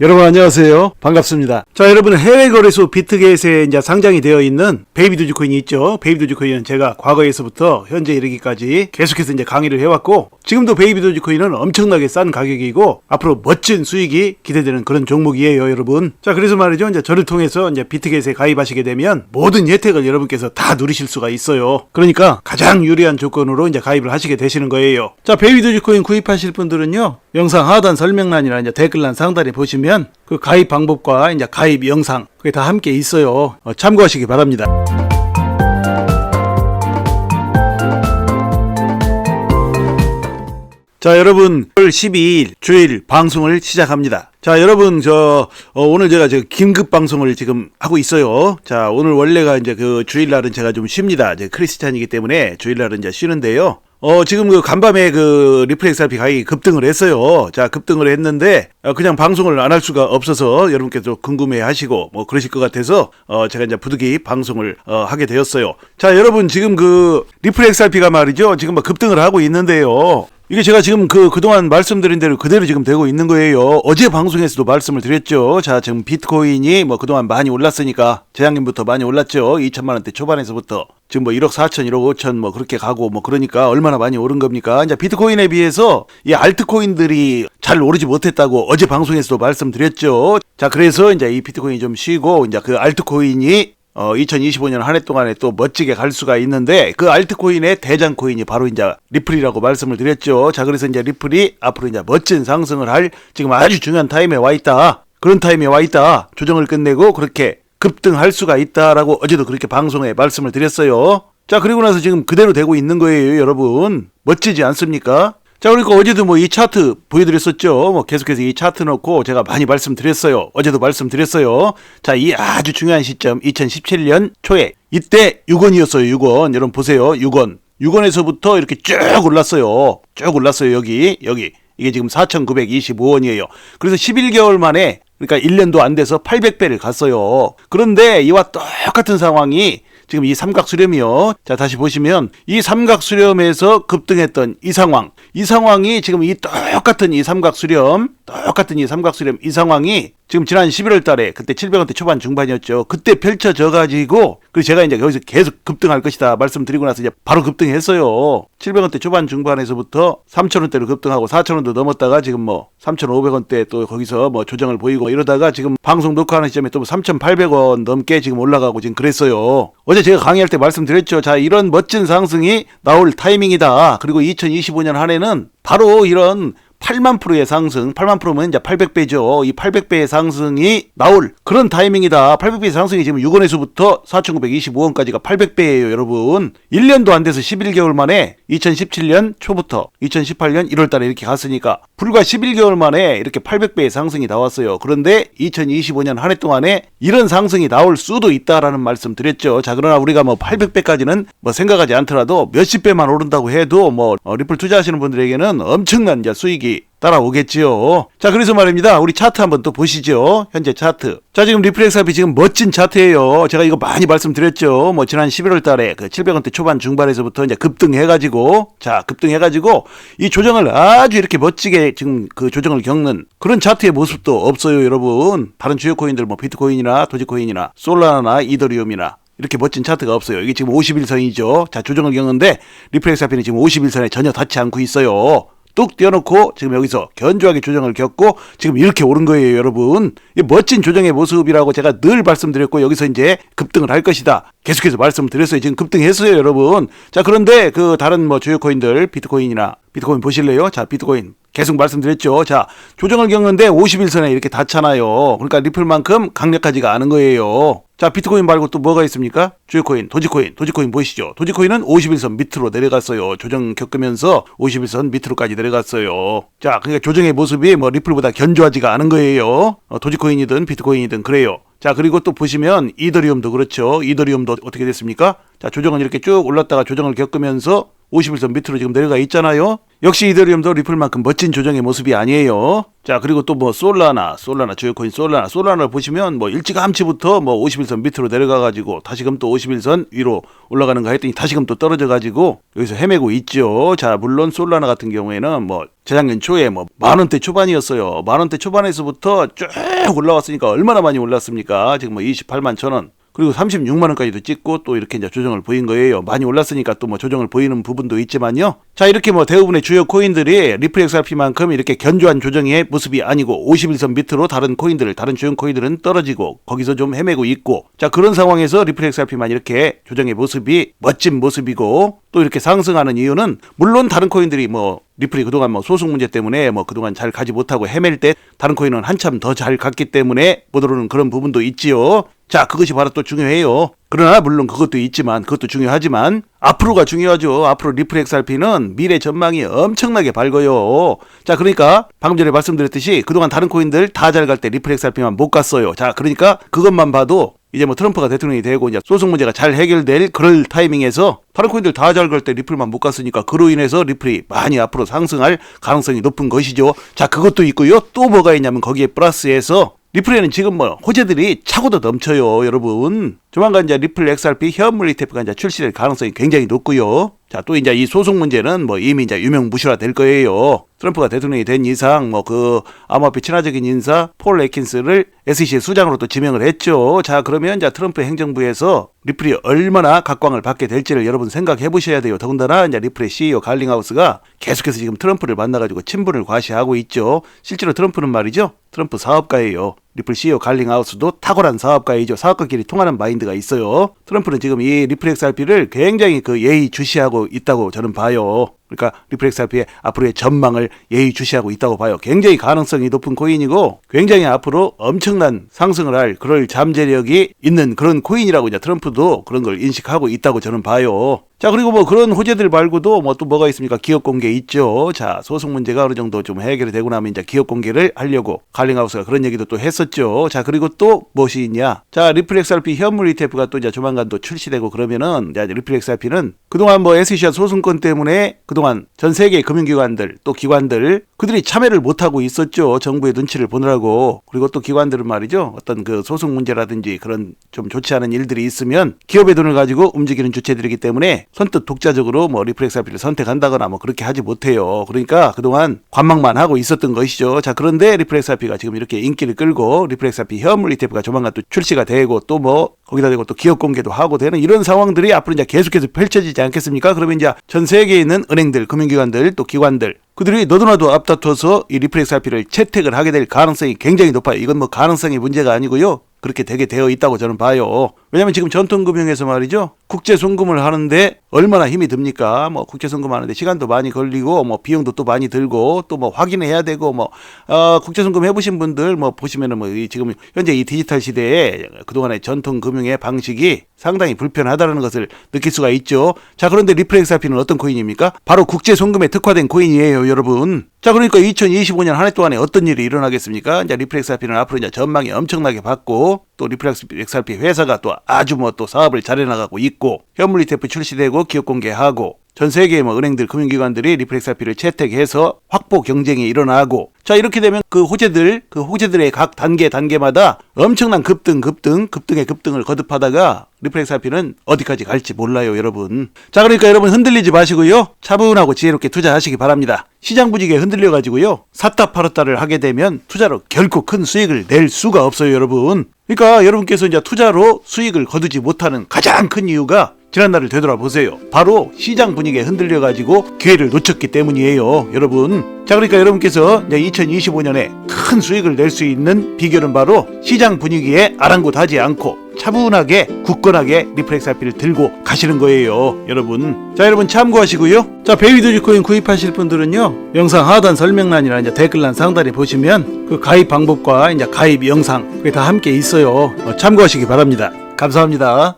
여러분 안녕하세요. 반갑습니다. 자, 여러분 해외 거래소 비트겟에 이제 상장이 되어 있는 베이비 도지코인이 있죠. 베이비 도지코인은 제가 과거에서부터 현재 이르기까지 계속해서 이제 강의를 해왔고 지금도 베이비 도지코인은 엄청나게 싼 가격이고 앞으로 멋진 수익이 기대되는 그런 종목이에요, 여러분. 자, 그래서 말이죠. 이제 저를 통해서 이제 비트겟에 가입하시게 되면 모든 혜택을 여러분께서 다 누리실 수가 있어요. 그러니까 가장 유리한 조건으로 이제 가입을 하시게 되시는 거예요. 자, 베이비 도지코인 구입하실 분들은요. 영상 하단 설명란이나 이제 댓글란 상단에 보시면 그 가입 방법과 이제 가입 영상 그게 다 함께 있어요. 어, 참고하시기 바랍니다. 자, 여러분, 1월 12일 주일 방송을 시작합니다. 자, 여러분, 저, 어, 오늘 제가 저 긴급 방송을 지금 하고 있어요. 자, 오늘 원래가 이제 그 주일날은 제가 좀 쉽니다. 이제 크리스찬이기 때문에 주일날은 이제 쉬는데요. 어, 지금 그 간밤에 그 리플렉스 RP 가격이 급등을 했어요. 자, 급등을 했는데, 어, 그냥 방송을 안 할 수가 없어서 여러분께서 궁금해 하시고, 뭐, 그러실 것 같아서, 어, 제가 이제 부득이 방송을, 어, 하게 되었어요. 자, 여러분, 지금 그 리플렉스 RP가 말이죠. 지금 뭐 급등을 하고 있는데요. 이게 제가 지금 그, 그동안 말씀드린 대로 그대로 지금 되고 있는 거예요. 어제 방송에서도 말씀을 드렸죠. 자, 지금 비트코인이 뭐 그동안 많이 올랐으니까, 재작년부터 많이 올랐죠. 2천만 원대 초반에서부터. 지금 뭐 1억 4천, 1억 5천 뭐 그렇게 가고 뭐 그러니까 얼마나 많이 오른 겁니까? 이제 비트코인에 비해서 이 알트코인들이 잘 오르지 못했다고 어제 방송에서도 말씀드렸죠. 자, 그래서 이제 이 비트코인이 좀 쉬고 이제 그 알트코인이 어, 2025년 한 해 동안에 또 멋지게 갈 수가 있는데 그 알트코인의 대장 코인이 바로 이제 리플이라고 말씀을 드렸죠. 자, 그래서 이제 리플이 앞으로 이제 멋진 상승을 할 지금 아주 중요한 타임에 와 있다. 그런 타임에 와 있다. 조정을 끝내고 그렇게 급등할 수가 있다라고 어제도 그렇게 방송에 말씀을 드렸어요. 자, 그리고 나서 지금 그대로 되고 있는 거예요, 여러분. 멋지지 않습니까? 자, 그러니까 어제도 뭐 이 차트 보여드렸었죠. 뭐 계속해서 이 차트 넣고 제가 많이 말씀드렸어요. 어제도 말씀드렸어요. 자, 이 아주 중요한 시점, 2017년 초에 이때 6원이었어요, 6원. 여러분 보세요, 6원. 6원에서부터 이렇게 쭉 올랐어요. 쭉 올랐어요, 여기, 여기. 이게 지금 4,925원이에요. 그래서 11개월 만에 그러니까 1년도 안 돼서 800배를 갔어요. 그런데 이와 똑같은 상황이 지금 이 삼각 수렴이요. 자, 다시 보시면 이 삼각 수렴에서 급등했던 이 상황. 이 상황이 지금 이 똑같은 이 삼각 수렴, 똑같은 이 삼각 수렴 이 상황이 지금 지난 11월 달에 그때 700원대 초반 중반이었죠. 그때 펼쳐져 가지고 그래서 제가 이제 여기서 계속 급등할 것이다 말씀드리고 나서 이제 바로 급등했어요. 700원대 초반 중반에서부터 3,000원대로 급등하고 4,000원도 넘었다가 지금 뭐 3,500원대 또 거기서 뭐 조정을 보이고 이러다가 지금 방송 녹화하는 시점에 또 3,800원 넘게 지금 올라가고 지금 그랬어요. 어제 제가 강의할 때 말씀드렸죠. 자, 이런 멋진 상승이 나올 타이밍이다. 그리고 2025년 한 해는 바로 이런 8만 프로의 상승, 8만 프로면 이제 800배죠. 이 800배의 상승이 나올 그런 타이밍이다. 800배의 상승이 지금 6원에서부터 4,925원까지가 800배예요, 여러분. 1년도 안 돼서 11개월 만에 2017년 초부터 2018년 1월 달에 이렇게 갔으니까 불과 11개월 만에 이렇게 800배의 상승이 나왔어요. 그런데 2025년 한 해 동안에 이런 상승이 나올 수도 있다라는 말씀 드렸죠. 자, 그러나 우리가 뭐 800배까지는 뭐 생각하지 않더라도 몇십 배만 오른다고 해도 뭐 어, 리플 투자하시는 분들에게는 엄청난 이제 수익이 따라오겠지요. 자, 그래서 말입니다. 우리 차트 한번 또 보시죠. 현재 차트. 자, 지금 리플렉스합이 지금 멋진 차트예요. 제가 이거 많이 말씀드렸죠. 뭐 지난 11월 달에 그 700원대 초반 중반에서부터 이제 급등해 가지고, 자, 급등해 가지고 이 조정을 아주 이렇게 멋지게 지금 그 조정을 겪는 그런 차트의 모습도 없어요, 여러분. 다른 주요 코인들 뭐 비트코인이나 도지코인이나 솔라나나 이더리움이나 이렇게 멋진 차트가 없어요. 이게 지금 51선이죠. 자, 조정을 겪는데 리플렉스 앞에는 지금 51선에 전혀 닿지 않고 있어요. 뚝 띄워놓고 지금 여기서 견조하게 조정을 겪고 지금 이렇게 오른 거예요, 여러분. 이 멋진 조정의 모습이라고 제가 늘 말씀드렸고 여기서 이제 급등을 할 것이다. 계속해서 말씀드렸어요. 지금 급등했어요, 여러분. 자, 그런데 그 다른 뭐 주요 코인들 비트코인이나 비트코인 보실래요? 자, 비트코인 계속 말씀드렸죠. 자, 조정을 겪는데 51선에 이렇게 닿잖아요. 그러니까 리플만큼 강력하지가 않은 거예요. 자, 비트코인 말고 또 뭐가 있습니까? 주요코인, 도지코인, 도지코인 보이시죠? 도지코인은 51선 밑으로 내려갔어요. 조정 겪으면서 51선 밑으로까지 내려갔어요. 자, 그러니까 조정의 모습이 뭐 리플보다 견조하지가 않은 거예요. 어, 도지코인이든 비트코인이든 그래요. 자, 그리고 또 보시면 이더리움도 그렇죠. 이더리움도 어떻게 됐습니까? 자, 조정은 이렇게 쭉 올랐다가 조정을 겪으면서 51선 밑으로 지금 내려가 있잖아요. 역시 이더리움도 리플만큼 멋진 조정의 모습이 아니에요. 자 그리고 또 뭐 솔라나 솔라나 주요 코인 솔라나 솔라나를 보시면 뭐 일찌감치부터 뭐 51선 밑으로 내려가 가지고 다시금 또 51선 위로 올라가는가 했더니 다시금 또 떨어져 가지고 여기서 헤매고 있죠. 자 물론 솔라나 같은 경우에는 뭐 재작년 초에 뭐 만 원대 초반이었어요. 만 원대 초반에서부터 쭉 올라왔으니까 얼마나 많이 올랐습니까? 지금 뭐 28만 천 원. 그리고 36만 원까지도 찍고 또 이렇게 이제 조정을 보인 거예요. 많이 올랐으니까 또 뭐 조정을 보이는 부분도 있지만요. 자 이렇게 뭐 대부분의 주요 코인들이 리플 XRP만큼 이렇게 견조한 조정의 모습이 아니고 51선 밑으로 다른 코인들, 다른 주요 코인들은 떨어지고 거기서 좀 헤매고 있고 자 그런 상황에서 리플 XRP만 이렇게 조정의 모습이 멋진 모습이고 또 이렇게 상승하는 이유는 물론 다른 코인들이 뭐 리플이 그동안 뭐 소송 문제 때문에 뭐 그동안 잘 가지 못하고 헤맬 때 다른 코인은 한참 더 잘 갔기 때문에 못 오르는 그런 부분도 있지요. 자, 그것이 바로 또 중요해요. 그러나 물론 그것도 있지만 그것도 중요하지만 앞으로가 중요하죠. 앞으로 리플 XRP는 미래 전망이 엄청나게 밝아요. 자, 그러니까 방금 전에 말씀드렸듯이 그동안 다른 코인들 다 잘 갈 때 리플 XRP만 못 갔어요. 자, 그러니까 그것만 봐도 이제 뭐 트럼프가 대통령이 되고 이제 소송 문제가 잘 해결될 그럴 타이밍에서 다른 코인들 다 잘 갈 때 리플만 못 갔으니까 그로 인해서 리플이 많이 앞으로 상승할 가능성이 높은 것이죠. 자, 그것도 있고요. 또 뭐가 있냐면 거기에 플러스해서 리플에는 지금 뭐 호재들이 차고도 넘쳐요, 여러분. 조만간 이제 리플 XRP 현물 ETF가 이제 출시될 가능성이 굉장히 높고요. 자, 또 이제 이 소송 문제는 뭐 이미 이제 유명 무실화 될 거예요. 트럼프가 대통령이 된 이상 뭐 그 암호화폐 친화적인 인사 폴 레킨스를 SEC 수장으로 또 지명을 했죠. 자, 그러면 이제 트럼프 행정부에서 리플이 얼마나 각광을 받게 될지를 여러분 생각해 보셔야 돼요. 더군다나 이제 리플의 CEO 갈링하우스가 계속해서 지금 트럼프를 만나가지고 친분을 과시하고 있죠. 실제로 트럼프는 말이죠. 트럼프 사업가예요. 리플 CEO 갈링하우스도 탁월한 사업가이죠. 사업가끼리 통하는 마인드가 있어요. 트럼프는 지금 이 리플 XRP를 굉장히 그 예의 주시하고 있다고 저는 봐요. 그러니까 리플 XRP의 앞으로의 전망을 예의 주시하고 있다고 봐요. 굉장히 가능성이 높은 코인이고 굉장히 앞으로 엄청난 상승을 할 그럴 잠재력이 있는 그런 코인이라고 이제 트럼프도 그런 걸 인식하고 있다고 저는 봐요. 자 그리고 뭐 그런 호재들 말고도 뭐 또 뭐가 있습니까? 기업 공개 있죠. 자 소송 문제가 어느 정도 좀 해결이 되고 나면 이제 기업 공개를 하려고 갈링하우스가 그런 얘기도 또 했었죠. 자 그리고 또 무엇이 있냐? 자 리플 XRP 현물 ETF가 또 이제 조만간 또 출시되고 그러면은 이제 리플 XRP는 그동안 뭐 SEC 소송권 때문에 그동안 전 세계 금융기관들 또 기관들 그들이 참여를 못 하고 있었죠. 정부의 눈치를 보느라고 그리고 또 기관들은 말이죠. 어떤 그 소송 문제라든지 그런 좀 좋지 않은 일들이 있으면 기업의 돈을 가지고 움직이는 주체들이기 때문에 선뜻 독자적으로 뭐 리플 XRP를 선택한다거나 뭐 그렇게 하지 못해요. 그러니까 그동안 관망만 하고 있었던 것이죠. 자, 그런데 리플 XRP가 지금 이렇게 인기를 끌고 리플 XRP 현물 ETF가 조만간 또 출시가 되고 또 뭐 거기다 대고 또 기업 공개도 하고 되는 이런 상황들이 앞으로 이제 계속해서 펼쳐지지 않겠습니까? 그러면 이제 전 세계에 있는 은행들, 금융기관들, 또 기관들 그들이 너도나도 앞다퉈서 이 리플 XRP를 채택을 하게 될 가능성이 굉장히 높아요. 이건 뭐 가능성이 문제가 아니고요. 그렇게 되게 되어 있다고 저는 봐요. 왜냐면 지금 전통금융에서 말이죠. 국제 송금을 하는데 얼마나 힘이 듭니까? 뭐 국제 송금 하는데 시간도 많이 걸리고 뭐 비용도 또 많이 들고 또 뭐 확인해야 되고 뭐 어, 국제 송금 해보신 분들 뭐 보시면은 뭐이 지금 현재 이 디지털 시대에 그동안의 전통 금융의 방식이 상당히 불편하다는 것을 느낄 수가 있죠. 자 그런데 리플 XRP는 어떤 코인입니까? 바로 국제 송금에 특화된 코인이에요, 여러분. 자 그러니까 2025년 한 해 동안에 어떤 일이 일어나겠습니까? 이제 리플 XRP는 앞으로 이제 전망이 엄청나게 받고 또 리플 XRP 회사가 또 아주 뭐 또 사업을 잘해 나가고 있고 현물 ETF 출시되고 기업 공개하고 전 세계의 뭐 은행들 금융기관들이 리플 XRP를 채택해서 확보 경쟁이 일어나고 자 이렇게 되면 그 호재들 그 호재들의 각 단계 단계마다 엄청난 급등 급등 급등의 급등을 거듭하다가 리플 XRP는 어디까지 갈지 몰라요 여러분. 자 그러니까 여러분 흔들리지 마시고요. 차분하고 지혜롭게 투자하시기 바랍니다. 시장 분위기에 흔들려 가지고요. 샀다 팔았다를 하게 되면 투자로 결코 큰 수익을 낼 수가 없어요 여러분. 그러니까 여러분께서 이제 투자로 수익을 거두지 못하는 가장 큰 이유가 지난날을 되돌아보세요. 바로 시장 분위기에 흔들려 가지고 기회를 놓쳤기 때문이에요, 여러분. 자, 그러니까 여러분께서 이제 2025년에 큰 수익을 낼 수 있는 비결은 바로 시장 분위기에 아랑곳하지 않고 차분하게 굳건하게 리플렉스 RP를 들고 가시는 거예요, 여러분. 자, 여러분 참고하시고요. 자, 베이비 도 지코인 구입하실 분들은요. 영상 하단 설명란이나 이제 댓글란 상단에 보시면 그 가입 방법과 이제 가입 영상 그게 다 함께 있어요. 어, 참고하시기 바랍니다. 감사합니다.